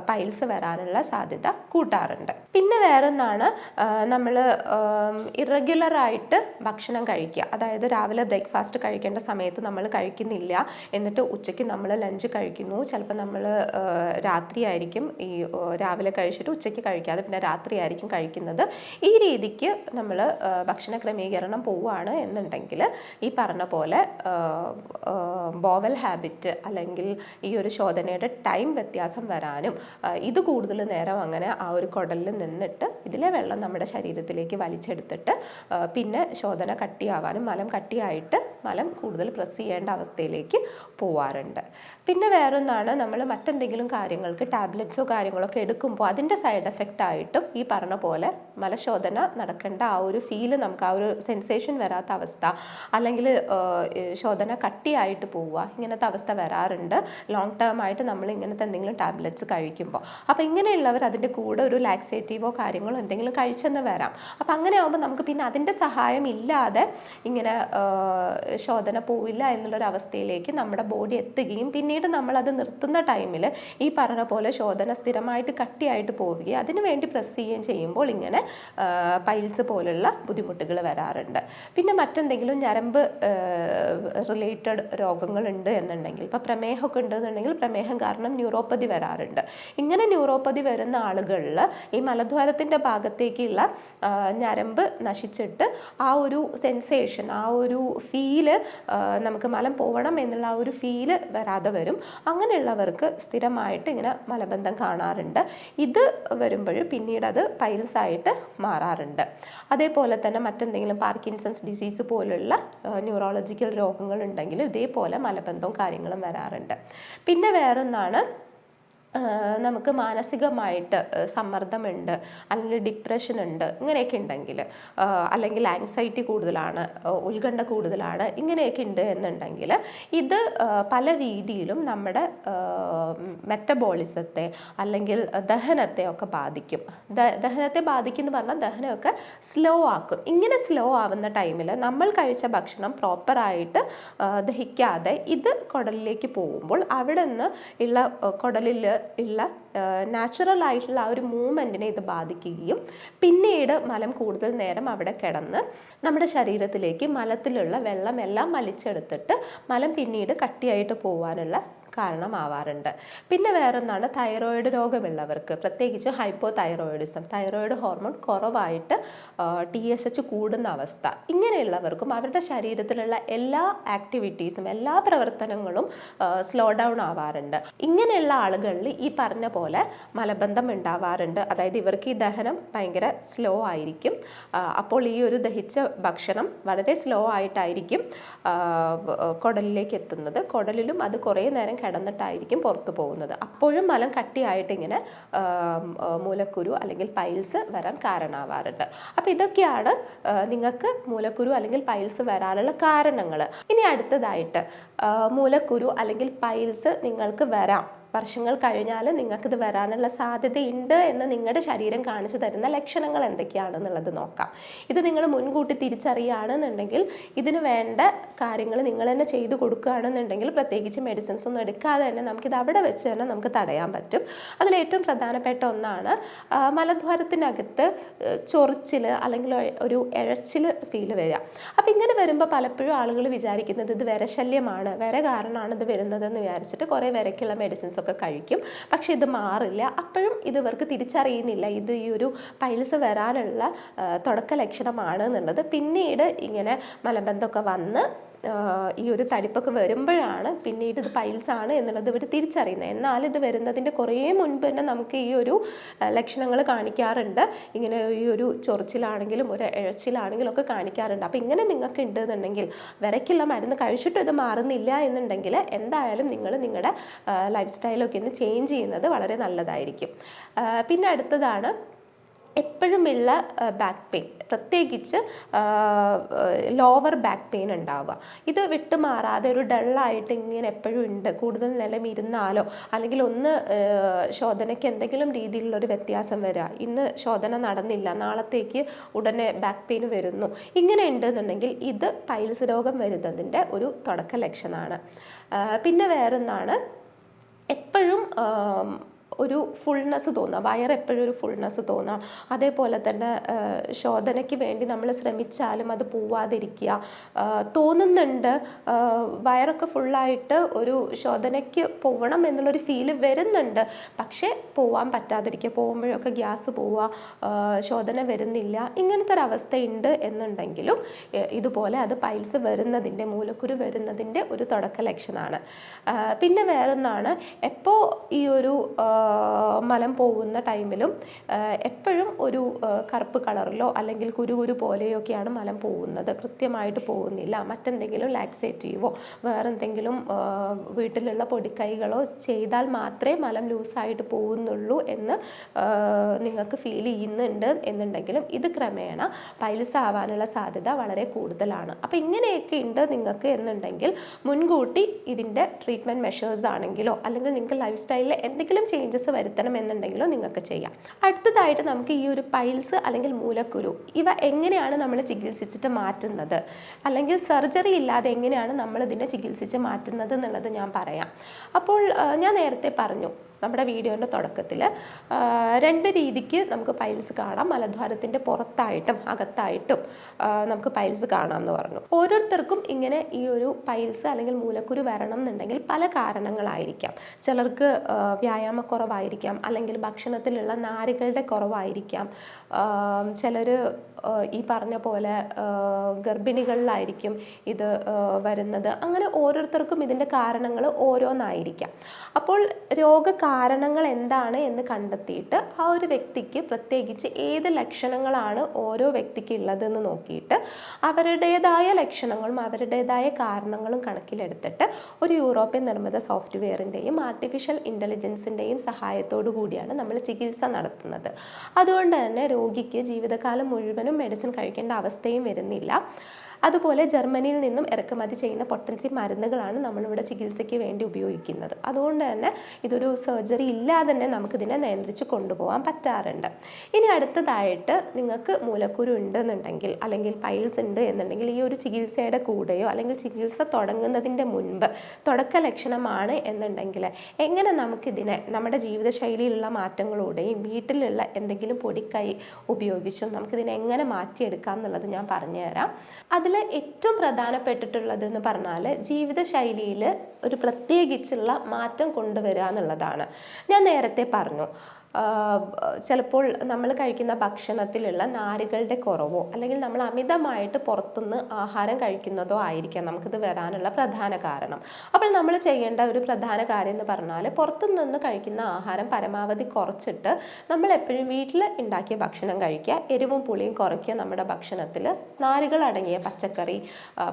പൈൽസ് വരാനുള്ള സാധ്യത കൂട്ടാറുണ്ട്. പിന്നെ വേറൊന്നാണ് നമ്മൾ ഇറഗുലറായിട്ട് ഭക്ഷണം കഴിക്കുക. അതായത് രാവിലെ ബ്രേക്ക്ഫാസ്റ്റ് കഴിക്കേണ്ട സമയത്ത് നമ്മൾ കഴിക്കുന്നില്ല. എന്നിട്ട് ഉച്ചയ്ക്ക് നമ്മൾ ലഞ്ച് കഴിക്കുന്നു. ചിലപ്പോൾ നമ്മൾ രാത്രിയായിരിക്കും ഈ രാവിലെ കഴിച്ചിട്ട് ഉച്ചയ്ക്ക് കഴിക്കാതെ പിന്നെ രാത്രിയായിരിക്കും കഴിക്കുന്നത്. ഈ രീതിക്ക് നമ്മൾ ഭക്ഷണ ക്രമീകരണം പോവുകയാണ് എന്നുണ്ടെങ്കിൽ ഈ പറഞ്ഞ പോലെ ബോവൽ ഹാബിറ്റ് അല്ലെങ്കിൽ ഈ ഒരു ശോധനയുടെ ടൈം വ്യത്യാസം വരാനും ഇത് കൂടുതൽ നേരം അങ്ങനെ ആ ഒരു കുടലിൽ നിന്നിട്ട് ഇതിലെ വെള്ളം നമ്മുടെ ശരീരത്തിലേക്ക് വലിച്ചെടുത്തിട്ട് പിന്നെ ശോധന കട്ടിയാവാനും മലം കട്ടിയായിട്ട് മലം കൂടുതൽ പ്രസ് ചെയ്യേണ്ട അവസ്ഥയിലേക്ക് പോവാറുണ്ട്. പിന്നെ വേറൊന്നാണ് നമ്മൾ മറ്റെന്തെങ്കിലും കാര്യങ്ങൾക്ക് ടാബ്ലറ്റ്സോ കാര്യങ്ങളൊക്കെ എടുക്കുമ്പോൾ അതിന്റെ സൈഡ് എഫക്റ്റ് ആയിട്ടും ഈ പറഞ്ഞ പോലെ മലശോധന നടക്കേണ്ട ആ ഒരു ഫീൽ നമുക്ക് ആ ഒരു സെൻസേഷൻ വരാത്ത അവസ്ഥ അല്ലെങ്കിൽ ശോധന കട്ടിയായിട്ട് പോവുക ഇങ്ങനത്തെ അവസ്ഥ വരാറുണ്ട്. ലോങ് ടേം ആയിട്ട് നമ്മൾ ഇങ്ങനത്തെ എന്തെങ്കിലും ടാബ്ലറ്റ്സ് കഴിക്കുമ്പോൾ. അപ്പോൾ ഇങ്ങനെയുള്ളവർ അതിന്റെ കൂടെ ഒരു ലാക്സേറ്റീവോ കാര്യങ്ങളോ എന്തെങ്കിലും കഴിച്ചെന്ന് വരാം. അപ്പോൾ അങ്ങനെ ആകുമ്പോൾ നമുക്ക് പിന്നെ അതിന്റെ സഹായം ഇല്ലാതെ ഇങ്ങനെ ശോധന പോവില്ല എന്നുള്ളൊരു അവസ്ഥയിലേക്ക് നമ്മുടെ ബോഡി എത്തുകയും പിന്നീട് നമ്മളത് നിർത്തുന്ന ടൈമിൽ ഈ പറഞ്ഞ പോലെ ശോധന സ്ഥിരമായിട്ട് കട്ടിയായിട്ട് പോവുകയും അതിനുവേണ്ടി പ്രസ് ചെയ്യുകയും ചെയ്യുമ്പോൾ ഇങ്ങനെ പൈൽസ് പോലുള്ള ബുദ്ധിമുട്ടുകൾ വരാറുണ്ട്. പിന്നെ മറ്റെന്തെങ്കിലും ഞരമ്പ് റിലേറ്റഡ് രോഗങ്ങളുണ്ട് എന്നുണ്ടെങ്കിൽ ഇപ്പോൾ പ്രമേഹമൊക്കെ ഉണ്ടെന്നുണ്ടെങ്കിൽ പ്രമേഹം കാരണം ന്യൂറോപ്പതി വരാറുണ്ട്. ഇങ്ങനെ ന്യൂറോപ്പതി വരുന്ന ആളുകളിൽ ഈ മലദ്വാരത്തിന്റെ ഭാഗത്തേക്കുള്ള ഞരമ്പ് നശിച്ചിട്ട് ആ ഒരു സെൻസേഷൻ ആ ഒരു ഫീൽ നമുക്ക് മലം പോകണം എന്നുള്ള ആ ഒരു ഫീൽ വരാതെ വരും. അങ്ങനെയുള്ളവർക്ക് സ്ഥിരമായിട്ട് ഇങ്ങനെ മലബന്ധം കാണാറുണ്ട്. ഇത് വരുമ്പോൾ പിന്നീട് അത് പൈൽസ് ആയിട്ട് മാറാറുണ്ട്. അതേപോലെ തന്നെ മറ്റെന്തെങ്കിലും പാർക്കിൻസൺസ് ഡിസീസ് പോലുള്ള ന്യൂറോളജിക്കൽ രോഗങ്ങൾ ഉണ്ടെങ്കിൽ ഇതേപോലെ മലബന്ധവും കാര്യങ്ങളും വരാറുണ്ട്. പിന്നെ വേറൊന്നാണ് നമുക്ക് മാനസികമായിട്ട് സമ്മർദ്ദമുണ്ട് അല്ലെങ്കിൽ ഡിപ്രഷൻ ഉണ്ട് ഇങ്ങനെയൊക്കെ ഉണ്ടെങ്കിൽ അല്ലെങ്കിൽ ആങ്സൈറ്റി കൂടുതലാണ് ഉത്കണ്ഠ കൂടുതലാണ് ഇങ്ങനെയൊക്കെ ഉണ്ട് എന്നുണ്ടെങ്കിൽ ഇത് പല രീതിയിലും നമ്മുടെ മെറ്റബോളിസത്തെ അല്ലെങ്കിൽ ദഹനത്തെ ഒക്കെ ബാധിക്കും. ദഹനത്തെ ബാധിക്കും എന്ന് പറഞ്ഞാൽ ദഹനമൊക്കെ സ്ലോ ആക്കും. ഇങ്ങനെ സ്ലോ ആവുന്ന ടൈമിൽ നമ്മൾ കഴിച്ച ഭക്ഷണം പ്രോപ്പറായിട്ട് ദഹിക്കാതെ ഇത് കുടലിലേക്ക് പോകുമ്പോൾ അവിടെ നിന്ന് ഉള്ള കുടലിൽ ഉള്ള നാച്ചുറൽ ആയിട്ടുള്ള ആ ഒരു മൂവ്മെന്റിനെ ഇത് ബാധിക്കുകയും പിന്നീട് മലം കൂടുതൽ നേരം അവിടെ കിടന്ന് നമ്മുടെ ശരീരത്തിലേക്ക് മലത്തിലുള്ള വെള്ളമെല്ലാം വലിച്ചെടുത്തിട്ട് മലം പിന്നീട് കട്ടിയായിട്ട് പോകാനുള്ള കാരണമാവാറുണ്ട്. പിന്നെ വേറൊന്നാണ് തൈറോയിഡ് രോഗമുള്ളവർക്ക്. പ്രത്യേകിച്ച് ഹൈപ്പോ തൈറോയിഡിസം തൈറോയിഡ് ഹോർമോൺ കുറവായിട്ട് ടി എസ് എച്ച് കൂടുന്ന അവസ്ഥ. ഇങ്ങനെയുള്ളവർക്കും അവരുടെ ശരീരത്തിലുള്ള എല്ലാ ആക്ടിവിറ്റീസും എല്ലാ പ്രവർത്തനങ്ങളും സ്ലോ ഡൗൺ ആവാറുണ്ട്. ഇങ്ങനെയുള്ള ആളുകളിൽ ഈ പറഞ്ഞ പോലെ മലബന്ധം ഉണ്ടാവാറുണ്ട്. അതായത് ഇവർക്ക് ഈ ദഹനം ഭയങ്കര സ്ലോ ആയിരിക്കും. അപ്പോൾ ഈ ഒരു ദഹിച്ച ഭക്ഷണം വളരെ സ്ലോ ആയിട്ടായിരിക്കും കുടലിലേക്ക് എത്തുന്നത്. കുടലിലും അത് കുറേ നേരം കിടന്നിട്ടായിരിക്കും പുറത്തു പോകുന്നത്. അപ്പോഴും മലം കട്ടിയായിട്ട് ഇങ്ങനെ മൂലക്കുരു അല്ലെങ്കിൽ പൈൽസ് വരാൻ കാരണമാവാറുണ്ട്. അപ്പോൾ ഇതൊക്കെയാണ് നിങ്ങൾക്ക് മൂലക്കുരു അല്ലെങ്കിൽ പൈൽസ് വരാനുള്ള കാരണങ്ങൾ ഇനി അടുത്തതായിട്ട് മൂലക്കുരു അല്ലെങ്കിൽ പൈൽസ് നിങ്ങൾക്ക് വരാം. വർഷങ്ങൾ കഴിഞ്ഞാൽ നിങ്ങൾക്കിത് വരാനുള്ള സാധ്യതയുണ്ട് എന്ന് നിങ്ങളുടെ ശരീരം കാണിച്ചു തരുന്ന ലക്ഷണങ്ങൾ എന്തൊക്കെയാണെന്നുള്ളത് നോക്കാം. ഇത് നിങ്ങൾ മുൻകൂട്ടി തിരിച്ചറിയുകയാണെന്നുണ്ടെങ്കിൽ ഇതിന് വേണ്ട കാര്യങ്ങൾ നിങ്ങൾ തന്നെ ചെയ്തു കൊടുക്കുകയാണെന്നുണ്ടെങ്കിൽ പ്രത്യേകിച്ച് മെഡിസിൻസ് ഒന്നും എടുക്കാതെ തന്നെ നമുക്കിത് അവിടെ വെച്ച് തന്നെ നമുക്ക് തടയാൻ പറ്റും. അതിലേറ്റവും പ്രധാനപ്പെട്ട ഒന്നാണ് മലദ്വാരത്തിനകത്ത് ചൊറിച്ചിൽ അല്ലെങ്കിൽ ഒരു ഇഴച്ചിൽ ഫീൽ വരിക. അപ്പം ഇങ്ങനെ വരുമ്പോൾ പലപ്പോഴും ആളുകൾ വിചാരിക്കുന്നത് ഇത് വിരശല്യമാണ് വിര കാരണമാണ് ഇത് വരുന്നതെന്ന് വിചാരിച്ചിട്ട് കുറേ വിരക്കുള്ള മെഡിസിൻസ് ഒക്കെ കഴിക്കും. പക്ഷേ ഇത് മാറില്ല. അപ്പോഴും ഇത് ഇവർക്ക് തിരിച്ചറിയുന്നില്ല. ഇത് ഈ ഒരു പൈൽസ് വരാനുള്ള തുടക്ക ലക്ഷണമാണ് എന്നുള്ളത്. പിന്നീട് ഇങ്ങനെ മലബന്ധമൊക്കെ വന്ന് ഈ ഒരു തടിപ്പൊക്കെ വരുമ്പോഴാണ് പിന്നീട് ഇത് പൈൽസ് ആണ് എന്നുള്ളത് ഇവർ തിരിച്ചറിയുന്നത്. എന്നാൽ ഇത് വരുന്നതിന്റെ കുറേ മുൻപ് തന്നെ നമുക്ക് ഈ ഒരു ലക്ഷണങ്ങൾ കാണിക്കാറുണ്ട്. ഇങ്ങനെ ഈ ഒരു ചൊറിച്ചിലാണെങ്കിലും ഒരു ഇഴച്ചിലാണെങ്കിലും ഒക്കെ കാണിക്കാറുണ്ട്. അപ്പോൾ ഇങ്ങനെ നിങ്ങൾക്ക് ഉണ്ടെന്നുണ്ടെങ്കിൽ വിരയ്ക്കുള്ള മരുന്ന് കഴിച്ചിട്ടും ഇത് മാറുന്നില്ല എന്നുണ്ടെങ്കിൽ എന്തായാലും നിങ്ങൾ നിങ്ങളുടെ ലൈഫ് സ്റ്റൈലൊക്കെ ഒന്ന് ചേഞ്ച് ചെയ്യുന്നത് വളരെ നല്ലതായിരിക്കും. പിന്നെ അടുത്തതാണ് എപ്പോഴും ഉള്ള ബാക്ക് പെയിൻ പ്രത്യേകിച്ച് ലോവർ ബാക്ക് പെയിൻ ഉണ്ടാവുക. ഇത് വിട്ടുമാറാതെ ഒരു ഡള്ളായിട്ട് ഇങ്ങനെ എപ്പോഴും ഉണ്ട്. കൂടുതൽ നിലം ഇരുന്നാലോ അല്ലെങ്കിൽ ഒന്ന് ശോധനയ്ക്ക് എന്തെങ്കിലും രീതിയിലുള്ള ഒരു വ്യത്യാസം വരിക ഇന്ന് ശോധന നടന്നില്ല. നാളത്തേക്ക് ഉടനെ ബാക്ക് പെയിൻ വരുന്നു. ഇങ്ങനെ ഉണ്ടെന്നുണ്ടെങ്കിൽ ഇത് പൈൽസ് രോഗം വരുന്നതിന്റെ ഒരു തുടക്ക ലക്ഷണമാണ്. പിന്നെ വേറൊന്നാണ് എപ്പോഴും ഒരു ഫുൾനെസ് തോന്നുക വയർ എപ്പോഴും ഒരു ഫുൾനെസ് തോന്നുക അതേപോലെ തന്നെ ശോധനയ്ക്ക് വേണ്ടി നമ്മൾ ശ്രമിച്ചാലും അത് പോവാതിരിക്കുക. തോന്നുന്നുണ്ട് വയറൊക്കെ ഫുള്ളായിട്ട് ഒരു ശോധനയ്ക്ക് പോകണം എന്നുള്ളൊരു ഫീൽ വരുന്നുണ്ട്. പക്ഷേ പോവാൻ പറ്റാതിരിക്കുക. പോകുമ്പോഴൊക്കെ ഗ്യാസ് പോവുക ശോധന വരുന്നില്ല ഇങ്ങനത്തെ ഒരു അവസ്ഥയുണ്ട് എന്നുണ്ടെങ്കിലും ഇതുപോലെ അത് പൈൽസ് വരുന്നതിന്റെ മൂലക്കുരു വരുന്നതിന്റെ ഒരു തുടക്ക ലക്ഷണമാണ്. പിന്നെ വേറൊന്നാണ് എപ്പോൾ ഈ ഒരു മലം പോകുന്ന ടൈമിലും എപ്പോഴും ഒരു കറുപ്പ് കളറിലോ അല്ലെങ്കിൽ കുരുകുരു പോലെയൊക്കെയാണ് മലം പോകുന്നത്. കൃത്യമായിട്ട് പോകുന്നില്ല. മറ്റെന്തെങ്കിലും ലാക്സേറ്റീവോ വേറെന്തെങ്കിലും വീട്ടിലുള്ള പൊടിക്കൈകളോ ചെയ്താൽ മാത്രമേ മലം ലൂസായിട്ട് പോകുന്നുള്ളൂ എന്ന് നിങ്ങൾക്ക് ഫീൽ ചെയ്യുന്നുണ്ട് എന്നുണ്ടെങ്കിലും ഇത് ക്രമേണ പൈൽസ് ആവാനുള്ള സാധ്യത വളരെ കൂടുതലാണ്. അപ്പോൾ ഇങ്ങനെയൊക്കെ ഉണ്ട് നിങ്ങൾക്ക് എന്നുണ്ടെങ്കിൽ മുൻകൂട്ടി ഇതിന്റെ ട്രീറ്റ്മെന്റ് മെഷേഴ്സ് ആണെങ്കിലോ അല്ലെങ്കിൽ നിങ്ങൾക്ക് ലൈഫ് സ്റ്റൈലിൽ എന്തെങ്കിലും ചേഞ്ചസ് വരുത്തണം എന്നുണ്ടെങ്കിലോ നിങ്ങൾക്ക് ചെയ്യാം. അടുത്തതായിട്ട് നമുക്ക് ഈ ഒരു പൈൽസ് അല്ലെങ്കിൽ മൂലക്കുരു ഇവ എങ്ങനെയാണ് നമ്മൾ ചികിത്സിച്ചിട്ട് മാറ്റുന്നത്? അല്ലെങ്കിൽ സർജറി ഇല്ലാതെ എങ്ങനെയാണ് നമ്മൾ ഇതിനെ ചികിത്സിച്ച് മാറ്റുന്നത് എന്നുള്ളത് ഞാൻ പറയാം. അപ്പോൾ ഞാൻ നേരത്തെ പറഞ്ഞു നമ്മുടെ വീഡിയോന്റെ തുടക്കത്തിൽ രണ്ട് രീതിക്ക് നമുക്ക് പൈൽസ് കാണാം. മലദ്വാരത്തിന്റെ പുറത്തായിട്ടും അകത്തായിട്ടും നമുക്ക് പൈൽസ് കാണാം എന്ന് പറഞ്ഞു. ഓരോരുത്തർക്കും ഇങ്ങനെ ഈ ഒരു പൈൽസ് അല്ലെങ്കിൽ മൂലക്കുരു വരണം എന്നുണ്ടെങ്കിൽ പല കാരണങ്ങളായിരിക്കാം. ചിലർക്ക് വ്യായാമക്കുറവായിരിക്കാം. അല്ലെങ്കിൽ ഭക്ഷണത്തിലുള്ള നാരുകളുടെ കുറവായിരിക്കാം. ചിലർ ഈ പറഞ്ഞ പോലെ ഗർഭിണികളിലായിരിക്കും ഇത് വരുന്നത്. അങ്ങനെ ഓരോരുത്തർക്കും ഇതിന്റെ കാരണങ്ങൾ ഓരോന്നായിരിക്കാം. അപ്പോൾ രോഗകാരണങ്ങൾ എന്താണ് എന്ന് കണ്ടെത്തിയിട്ട് ആ ഒരു വ്യക്തിക്ക് പ്രത്യേകിച്ച് ഏത് ലക്ഷണങ്ങളാണ് ഓരോ വ്യക്തിക്ക് ഉള്ളതെന്ന് നോക്കിയിട്ട് അവരുടേതായ ലക്ഷണങ്ങളും അവരുടേതായ കാരണങ്ങളും കണക്കിലെടുത്തിട്ട് ഒരു യൂറോപ്യൻ നിർമ്മിത സോഫ്റ്റ്വെയറിന്റെയും ആർട്ടിഫിഷ്യൽ ഇന്റലിജൻസിന്റെയും സഹായത്തോടു കൂടിയാണ് നമ്മൾ ചികിത്സ നടത്തുന്നത്. അതുകൊണ്ട് തന്നെ രോഗിക്ക് ജീവിതകാലം മുഴുവനും മെഡിസിൻ കഴിക്കേണ്ട അവസ്ഥയും വരുന്നില്ല. അതുപോലെ ജർമ്മനിയിൽ നിന്നും ഇറക്കുമതി ചെയ്യുന്ന പൊട്ടൻസി മരുന്നുകളാണ് നമ്മളിവിടെ ചികിത്സയ്ക്ക് വേണ്ടി ഉപയോഗിക്കുന്നത്. അതുകൊണ്ട് തന്നെ ഇതൊരു സർജറി ഇല്ലാതെ തന്നെ നമുക്കിതിനെ നിയന്ത്രിച്ച് കൊണ്ടുപോകാൻ പറ്റാറുണ്ട്. ഇനി അടുത്തതായിട്ട് നിങ്ങൾക്ക് മൂലക്കുരു ഉണ്ടെന്നുണ്ടെങ്കിൽ അല്ലെങ്കിൽ പൈൽസ് ഉണ്ട് എന്നുണ്ടെങ്കിൽ ഈ ഒരു ചികിത്സയുടെ കൂടെയോ അല്ലെങ്കിൽ ചികിത്സ തുടങ്ങുന്നതിന്റെ മുൻപ് തുടക്ക ലക്ഷണമാണ് എന്നുണ്ടെങ്കിൽ എങ്ങനെ നമുക്കിതിനെ നമ്മുടെ ജീവിതശൈലിയിലുള്ള മാറ്റങ്ങളോടെയും വീട്ടിലുള്ള എന്തെങ്കിലും പൊടിക്കൈ ഉപയോഗിച്ചും നമുക്കിതിനെ എങ്ങനെ മാറ്റിയെടുക്കാം എന്നുള്ളത് ഞാൻ പറഞ്ഞുതരാം. അതിൽ ഏറ്റവും പ്രധാനപ്പെട്ടിട്ടുള്ളത് എന്ന് പറഞ്ഞാൽ ജീവിതശൈലിയിൽ ഒരു പ്രത്യേകിച്ചുള്ള മാറ്റം കൊണ്ടുവരിക എന്നുള്ളതാണ് ഞാൻ നേരത്തെ പറഞ്ഞു ചിലപ്പോൾ നമ്മൾ കഴിക്കുന്ന ഭക്ഷണത്തിലുള്ള നാരുകളുടെ കുറവോ അല്ലെങ്കിൽ നമ്മൾ അമിതമായിട്ട് പുറത്തുനിന്ന് ആഹാരം കഴിക്കുന്നതോ ആയിരിക്കാം. നമുക്കിത് വരാനുള്ള പ്രധാന കാരണം. അപ്പോൾ നമ്മൾ ചെയ്യേണ്ട ഒരു പ്രധാന കാര്യം എന്ന് പറഞ്ഞാൽ പുറത്തുനിന്ന് കഴിക്കുന്ന ആഹാരം പരമാവധി കുറച്ചിട്ട് നമ്മൾ എപ്പോഴും വീട്ടിൽ ഉണ്ടാക്കിയ ഭക്ഷണം കഴിക്കുക. എരിവും പുളിയും കുറയ്ക്കുക നമ്മുടെ ഭക്ഷണത്തിൽ. നാരുകൾ അടങ്ങിയ പച്ചക്കറി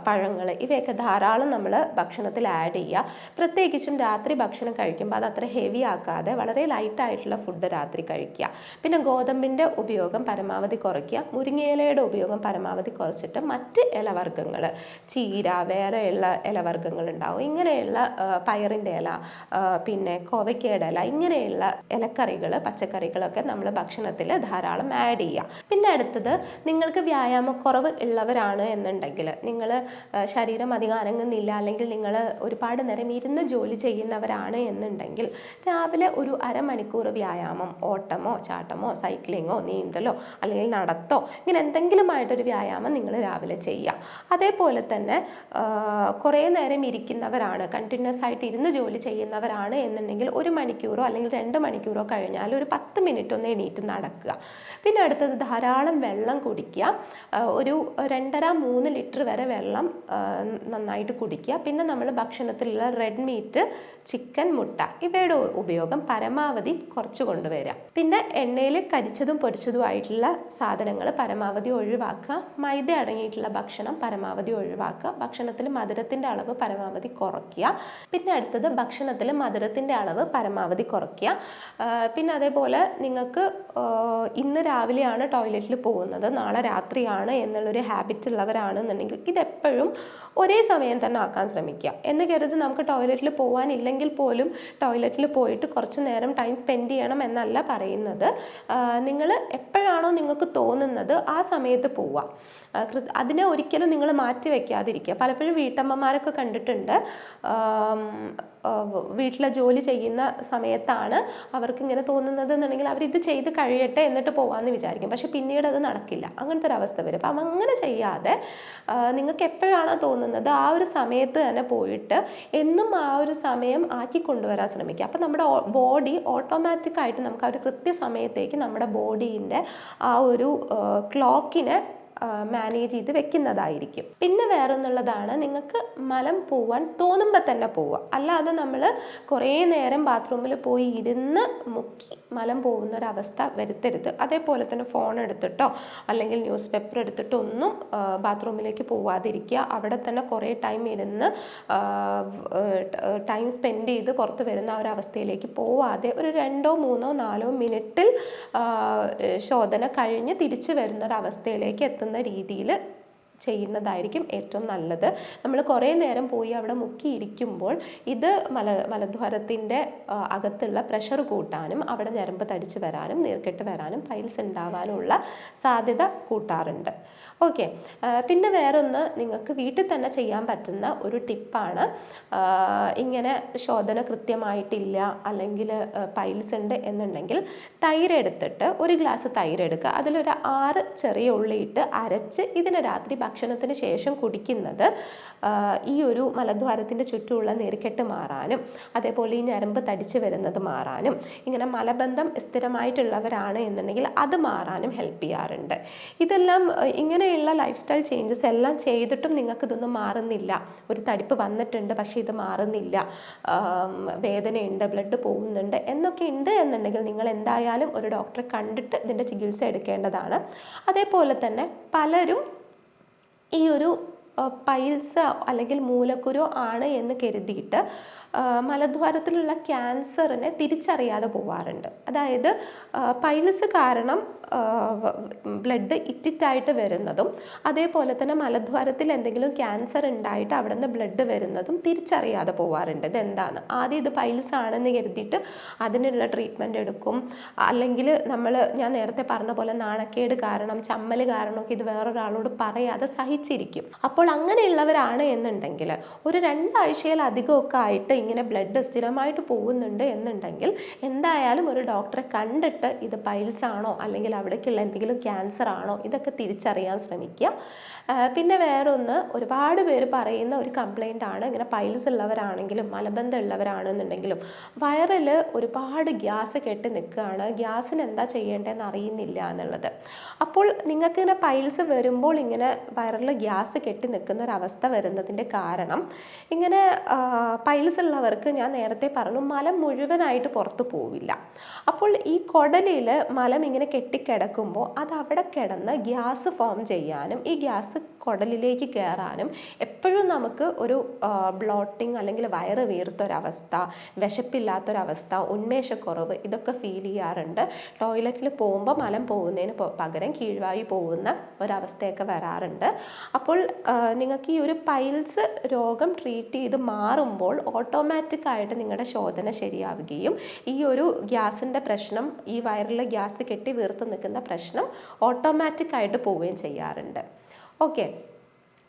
പഴങ്ങൾ ഇവയൊക്കെ ധാരാളം നമ്മൾ ഭക്ഷണത്തിൽ ആഡ് ചെയ്യുക. പ്രത്യേകിച്ചും രാത്രി ഭക്ഷണം കഴിക്കുമ്പോൾ അത് അത്ര ഹെവി ആക്കാതെ വളരെ ലൈറ്റ് ആയിട്ടുള്ള രാത്രി കഴിക്കുക. പിന്നെ ഗോതമ്പിന്റെ ഉപയോഗം പരമാവധി കുറയ്ക്കുക. മുരിങ്ങയിലയുടെ ഉപയോഗം പരമാവധി കുറച്ചിട്ട് മറ്റ് ഇലവർഗങ്ങൾ ചീര വേറെയുള്ള ഇലവർഗങ്ങൾ ഉണ്ടാവും. ഇങ്ങനെയുള്ള പയറിന്റെ ഇല പിന്നെ കോവയ്ക്കയുടെ ഇല ഇങ്ങനെയുള്ള ഇലക്കറികൾ പച്ചക്കറികളൊക്കെ നമ്മൾ ഭക്ഷണത്തിൽ ധാരാളം ആഡ് ചെയ്യുക. പിന്നെ അടുത്തത് നിങ്ങൾക്ക് വ്യായാമക്കുറവ് ഉള്ളവരാണ് എന്നുണ്ടെങ്കിൽ നിങ്ങൾ ശരീരം അധികം അനങ്ങുന്നില്ല അല്ലെങ്കിൽ നിങ്ങൾ ഒരുപാട് നേരം ഇരുന്ന് ജോലി ചെയ്യുന്നവരാണ് എന്നുണ്ടെങ്കിൽ രാവിലെ ഒരു അരമണിക്കൂർ വ്യായാമം ഓട്ടമോ ചാട്ടമോ സൈക്ലിങ്ങോ നീന്തലോ അല്ലെങ്കിൽ നടത്തോ ഇങ്ങനെ എന്തെങ്കിലുമായിട്ടൊരു വ്യായാമം നിങ്ങൾ രാവിലെ ചെയ്യുക. അതേപോലെ തന്നെ കുറേ നേരം ഇരിക്കുന്നവരാണ് കണ്ടിന്യൂസ് ആയിട്ട് ഇരുന്ന് ജോലി ചെയ്യുന്നവരാണ് എന്നുണ്ടെങ്കിൽ ഒരു മണിക്കൂറോ അല്ലെങ്കിൽ രണ്ട് മണിക്കൂറോ കഴിഞ്ഞാൽ ഒരു പത്ത് മിനിറ്റ് ഒന്ന് എണീറ്റ് നടക്കുക. പിന്നെ അടുത്തത് ധാരാളം വെള്ളം കുടിക്കുക. ഒരു രണ്ടര മൂന്ന് ലിറ്റർ വരെ വെള്ളം നന്നായിട്ട് കുടിക്കുക. പിന്നെ നമ്മൾ ഭക്ഷണത്തിലുള്ള റെഡ് മീറ്റ് ചിക്കൻ മുട്ട ഇവയുടെ ഉപയോഗം പരമാവധി കുറച്ച് പിന്നെ എണ്ണയിൽ കരിച്ചതും പൊരിച്ചതുമായിട്ടുള്ള സാധനങ്ങൾ പരമാവധി ഒഴിവാക്കുക. മൈദ അടങ്ങിയിട്ടുള്ള ഭക്ഷണം പരമാവധി ഒഴിവാക്കുക. ഭക്ഷണത്തിൽ മധുരത്തിന്റെ അളവ് പരമാവധി കുറയ്ക്കുക. പിന്നെ അടുത്തത് ഭക്ഷണത്തിൽ മധുരത്തിന്റെ അളവ് പരമാവധി കുറയ്ക്കുക. പിന്നെ അതേപോലെ നിങ്ങൾക്ക് ഇന്ന് രാവിലെയാണ് ടോയ്ലറ്റിൽ പോകുന്നത് നാളെ രാത്രിയാണ് എന്നുള്ളൊരു ഹാബിറ്റ് ഉള്ളവരാണെന്നുണ്ടെങ്കിൽ ഇതെപ്പോഴും ഒരേ സമയം തന്നെ ആക്കാൻ ശ്രമിക്കുക. എന്ന് കരുതി നമുക്ക് ടോയ്ലറ്റിൽ പോകാനില്ലെങ്കിൽ പോലും ടോയ്ലറ്റിൽ പോയിട്ട് കുറച്ച് നേരം ടൈം സ്പെൻഡ് ചെയ്യണം എന്നല്ല പറയുന്നത്. നിങ്ങൾ എപ്പോഴാണോ നിങ്ങൾക്ക് തോന്നുന്നത് ആ സമയത്ത് പോവുക. അതിനെ ഒരിക്കലും നിങ്ങൾ മാറ്റി വയ്ക്കാതിരിക്കുക പലപ്പോഴും വീട്ടമ്മമാരൊക്കെ കണ്ടിട്ടുണ്ട്. വീട്ടിലെ ജോലി ചെയ്യുന്ന സമയത്താണ് അവർക്ക് ഇങ്ങനെ തോന്നുന്നത് എന്നുണ്ടെങ്കിൽ അവർ ഇത് ചെയ്ത് കഴിയട്ടെ എന്നിട്ട് പോകാമെന്ന് വിചാരിക്കും. പക്ഷെ പിന്നീട് അത് നടക്കില്ല. അങ്ങനത്തെ ഒരു അവസ്ഥ വരും. അപ്പം അങ്ങനെ ചെയ്യാതെ നിങ്ങൾക്ക് എപ്പോഴാണോ തോന്നുന്നത് ആ ഒരു സമയത്ത് തന്നെ പോയിട്ട് എന്നും ആ ഒരു സമയം ആക്കി കൊണ്ടുവരാൻ ശ്രമിക്കുക. അപ്പം നമ്മുടെ ബോഡി ഓട്ടോമാറ്റിക്കായിട്ട് നമുക്ക് ആ ഒരു കൃത്യസമയത്തേക്ക് നമ്മുടെ ബോഡീന്റെ ആ ഒരു ക്ലോക്കിനെ മാനേജ് ചെയ്ത് വെക്കുന്നതായിരിക്കും. പിന്നെ വേറൊന്നുള്ളതാണ് നിങ്ങൾക്ക് മലം പോവാൻ തോന്നുമ്പോൾ തന്നെ പോവുക. അല്ലാതെ നമ്മൾ കുറേ നേരം ബാത്റൂമിൽ പോയി ഇരുന്ന് മുക്കി മലം പോകുന്ന ഒരവസ്ഥ വരുത്തരുത്. അതേപോലെ തന്നെ ഫോൺ എടുത്തിട്ടോ അല്ലെങ്കിൽ ന്യൂസ് പേപ്പർ എടുത്തിട്ടോ ഒന്നും ബാത്റൂമിലേക്ക് പോവാതിരിക്കുക. അവിടെ തന്നെ കുറേ ടൈം ഇരുന്ന് ടൈം സ്പെൻഡ് ചെയ്ത് പുറത്ത് വരുന്ന ആ ഒരു അവസ്ഥയിലേക്ക് പോവാതെ ഒരു രണ്ടോ മൂന്നോ നാലോ മിനിറ്റിൽ ശോധന കഴിഞ്ഞ് തിരിച്ചു വരുന്ന ഒരു അവസ്ഥയിലേക്ക് എത്തുന്ന രീതിയിൽ ചെയ്യുന്നതായിരിക്കും ഏറ്റവും നല്ലത്. നമ്മൾ കുറേ നേരം പോയി അവിടെ മുക്കിയിരിക്കുമ്പോൾ ഇത് മല മലദ്വാരത്തിന്റെ അകത്തുള്ള പ്രഷർ കൂട്ടാനും അവിടെ ഞരമ്പ് തടിച്ച് വരാനും നീർക്കെട്ട് വരാനും പൈൽസ് ഉണ്ടാവാനുമുള്ള സാധ്യത കൂട്ടാറുണ്ട്. ഓക്കെ പിന്നെ വേറൊന്ന് നിങ്ങൾക്ക് വീട്ടിൽ തന്നെ ചെയ്യാൻ പറ്റുന്ന ഒരു ടിപ്പാണ് ഇങ്ങനെ ശോധന കൃത്യമായിട്ടില്ല അല്ലെങ്കിൽ പൈൽസ് ഉണ്ട് എന്നുണ്ടെങ്കിൽ തൈര് എടുത്തിട്ട് ഒരു ഗ്ലാസ് തൈര് എടുക്കുക. അതിലൊരു ആറ് ചെറിയ ഉള്ളിയിട്ട് അരച്ച് ഇതിനെ രാത്രി ഭക്ഷണത്തിന് ശേഷം കുടിക്കുന്നത് ഈ ഒരു മലദ്വാരത്തിന്റെ ചുറ്റുമുള്ള നീർക്കെട്ട് മാറാനും അതേപോലെ ഈ ഞരമ്പ് തടിച്ച് വരുന്നത് മാറാനും ഇങ്ങനെ മലബന്ധം സ്ഥിരമായിട്ടുള്ളവരാണ് എന്നുണ്ടെങ്കിൽ അത് മാറാനും ഹെൽപ്പ് ചെയ്യാറുണ്ട്. ഇതെല്ലാം ഇങ്ങനെയുള്ള ലൈഫ് സ്റ്റൈൽ ചേഞ്ചസ് എല്ലാം ചെയ്തിട്ടും നിങ്ങൾക്ക് ഇതൊന്നും മാറുന്നില്ല. ഒരു തടിപ്പ് വന്നിട്ടുണ്ട് പക്ഷേ ഇത് മാറുന്നില്ല. വേദനയുണ്ട് ബ്ലഡ് പോകുന്നുണ്ട് എന്നൊക്കെ ഉണ്ട് എന്നുണ്ടെങ്കിൽ നിങ്ങൾ എന്തായാലും ഒരു ഡോക്ടറെ കണ്ടിട്ട് ഇതിന്റെ ചികിത്സ എടുക്കേണ്ടതാണ്. അതേപോലെ തന്നെ പലരും ഈ ഒരു പൈൽസ് അല്ലെങ്കിൽ മൂലക്കുരോ ആണ് എന്ന് കരുതിയിട്ട് മലദ്വാരത്തിലുള്ള ക്യാൻസറിനെ തിരിച്ചറിയാതെ പോവാറുണ്ട്. അതായത് പൈൽസ് കാരണം ബ്ലഡ് ഇറ്റിറ്റായിട്ട് വരുന്നതും അതേപോലെ തന്നെ മലദ്വാരത്തിൽ എന്തെങ്കിലും ക്യാൻസർ ഉണ്ടായിട്ട് അവിടെ നിന്ന് ബ്ലഡ് വരുന്നതും തിരിച്ചറിയാതെ പോവാറുണ്ട്. ഇതെന്താണ്? ആദ്യം ഇത് പൈൽസ് ആണെന്ന് കരുതിയിട്ട് അതിനുള്ള ട്രീറ്റ്മെന്റ് എടുക്കും. അല്ലെങ്കിൽ നമ്മൾ ഞാൻ നേരത്തെ പറഞ്ഞ പോലെ നാണക്കേട് കാരണം ചമ്മൽ കാരണമൊക്കെ ഇത് വേറൊരാളോട് പറയാതെ സഹിച്ചിരിക്കും. അപ്പോൾ അങ്ങനെയുള്ളവരാണ് എന്നുണ്ടെങ്കിൽ ഒരു രണ്ടാഴ്ചയിലധികമൊക്കെ ആയിട്ട് ഇങ്ങനെ ബ്ലഡ് സ്ഥിരമായിട്ട് പോകുന്നുണ്ട് എന്നുണ്ടെങ്കിൽ എന്തായാലും ഒരു ഡോക്ടറെ കണ്ടിട്ട് ഇത് പൈൽസ് ആണോ അല്ലെങ്കിൽ അവിടേക്കുള്ള എന്തെങ്കിലും ക്യാൻസർ ആണോ? ഇതൊക്കെ തിരിച്ചറിയാൻ ശ്രമിക്കുക. പിന്നെ വേറൊന്ന് ഒരുപാട് പേര് പറയുന്ന ഒരു കംപ്ലൈന്റ് ആണ്. ഇങ്ങനെ പൈൽസ് ഉള്ളവരാണെങ്കിലും മലബന്ധം ഉള്ളവരാണെന്നുണ്ടെങ്കിലും വയറിൽ ഒരുപാട് ഗ്യാസ് കെട്ടി നിൽക്കുകയാണ്. ഗ്യാസിന് എന്താ ചെയ്യേണ്ടതെന്ന് അറിയുന്നില്ല എന്നുള്ളത്. അപ്പോൾ നിങ്ങൾക്ക് ഇങ്ങനെ പൈൽസ് വരുമ്പോൾ ഇങ്ങനെ വയറിൽ ഗ്യാസ് കെട്ടി നിൽക്കുന്ന ഒരു അവസ്ഥ വരുന്നതിന്റെ കാരണം ഇങ്ങനെ പൈൽസ് ഉള്ളവർക്ക് ഞാൻ നേരത്തെ പറഞ്ഞു മലം മുഴുവനായിട്ട് പുറത്തു പോവില്ല. അപ്പോൾ ഈ കുടലിൽ മലം ഇങ്ങനെ കെട്ടിക്കിടക്കുമ്പോൾ അത് അവിടെ കിടന്ന് ഗ്യാസ് ഫോം ചെയ്യാനും ഈ ഗ്യാസ് കുടലിലേക്ക് കയറാനും എപ്പോഴും നമുക്ക് ഒരു ബ്ലോട്ടിങ് അല്ലെങ്കിൽ വയറ് വീർത്തൊരവസ്ഥ വിശപ്പില്ലാത്തൊരവസ്ഥ ഉന്മേഷക്കുറവ് ഇതൊക്കെ ഫീൽ ചെയ്യാറുണ്ട്. ടോയ്ലറ്റിൽ പോകുമ്പോൾ മലം പോകുന്നതിന് പകരം കീഴ്വായി പോകുന്ന ഒരവസ്ഥയൊക്കെ വരാറുണ്ട്. അപ്പോൾ നിങ്ങൾക്ക് ഈ ഒരു പൈൽസ് രോഗം ട്രീറ്റ് ചെയ്ത് മാറുമ്പോൾ ഓട്ടോമാറ്റിക് ആയിട്ട് നിങ്ങളുടെ ശോധന ശരിയാവുകയും ഈ ഒരു ഗ്യാസിന്റെ പ്രശ്നം ഈ വയറിലെ ഗ്യാസ് കെട്ടി വീർത്ത് നിൽക്കുന്ന പ്രശ്നം ഓട്ടോമാറ്റിക്കായിട്ട് പോവുകയും ചെയ്യാറുണ്ട്. ഓക്കെ.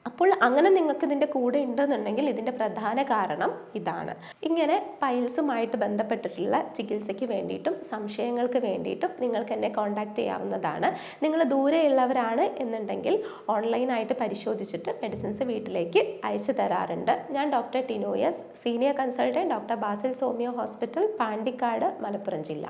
അപ്പോൾ അങ്ങനെ നിങ്ങൾക്ക് ഇതിന്റെ കൂടെ ഉണ്ടെന്നുണ്ടെങ്കിൽ ഇതിന്റെ പ്രധാന കാരണം ഇതാണ്. ഇങ്ങനെ പൈൽസുമായിട്ട് ബന്ധപ്പെട്ടിട്ടുള്ള ചികിത്സയ്ക്ക് വേണ്ടിയിട്ടും സംശയങ്ങൾക്ക് വേണ്ടിയിട്ടും നിങ്ങൾക്ക് എന്നെ കോൺടാക്റ്റ് ചെയ്യാവുന്നതാണ്. നിങ്ങൾ ദൂരെയുള്ളവരാണ് എന്നുണ്ടെങ്കിൽ ഓൺലൈനായിട്ട് പരിശോധിച്ചിട്ട് മെഡിസിൻസ് വീട്ടിലേക്ക് അയച്ചു തരാറുണ്ട്. ഞാൻ doctor ടിനോയസ് senior consultant doctor Basil homoeo hospital Pandikkad Malappuram ജില്ല.